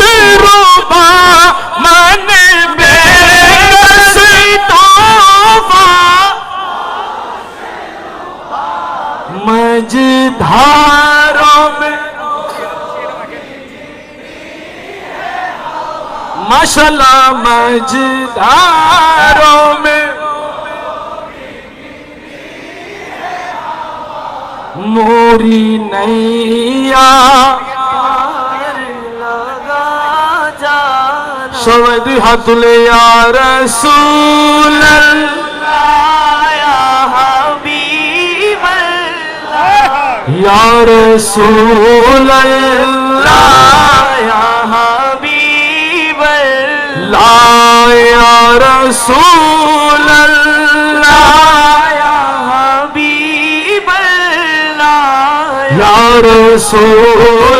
مسروبا من بے مجھاروں میں ماشاءاللہ مجھاروں میں موری نیا সবাই দুই হাত তুলে আর রসুল ইয়া রসুল লা ইয়া রসুল ইয়া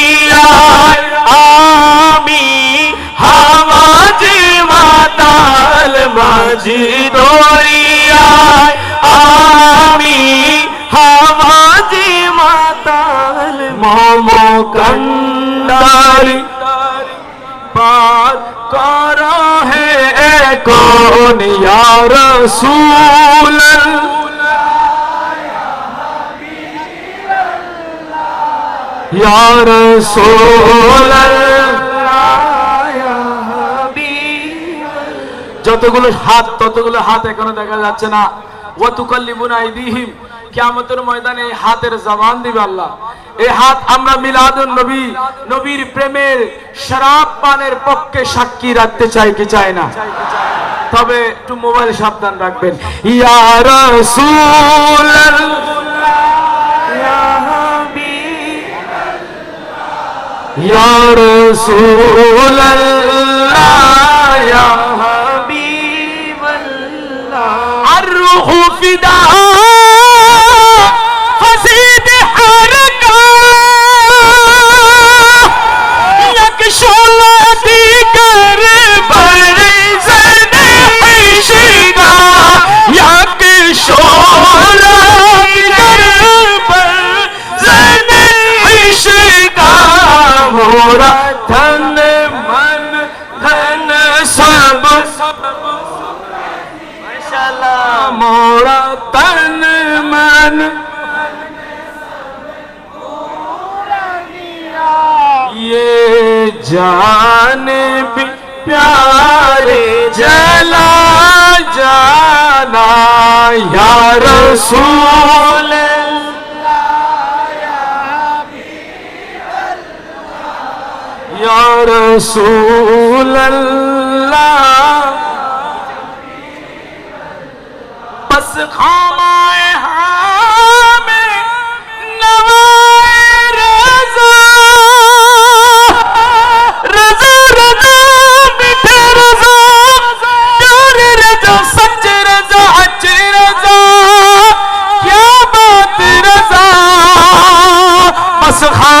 হাজি দরিয়ায় আমি হামাজি মাতাল মম কন্দারি পার করা হে কোন ইয়া রসূল। ইয়া রসূল। যতগুলো হাত, ততগুলো হাত এখনও দেখা যাচ্ছে না। ও কিয়ামতের ময়দানে এই হাতের জবান দিবে আল্লাহ। এই হাত আমরা মিলাদুন নবী, নবীর প্রেমের শরাব পানের পক্ষে সাক্ষী রাখতে চাই কি চাই না? তবে একটু মোবাইল সাবধান রাখবেন। ইয়া ইয়া রাসূল پورا دھن من دھن سب ماشاءاللہ مورا تن من یہ جان بھی پیارے جلا جانا یا رسول یا رسول اللہ بس خامائے ہمیں نوائے رضا رضا رضا میٹھے رضا پیارے رضا سچ رضا اچھے رضا کیا بات رضا بس خامائے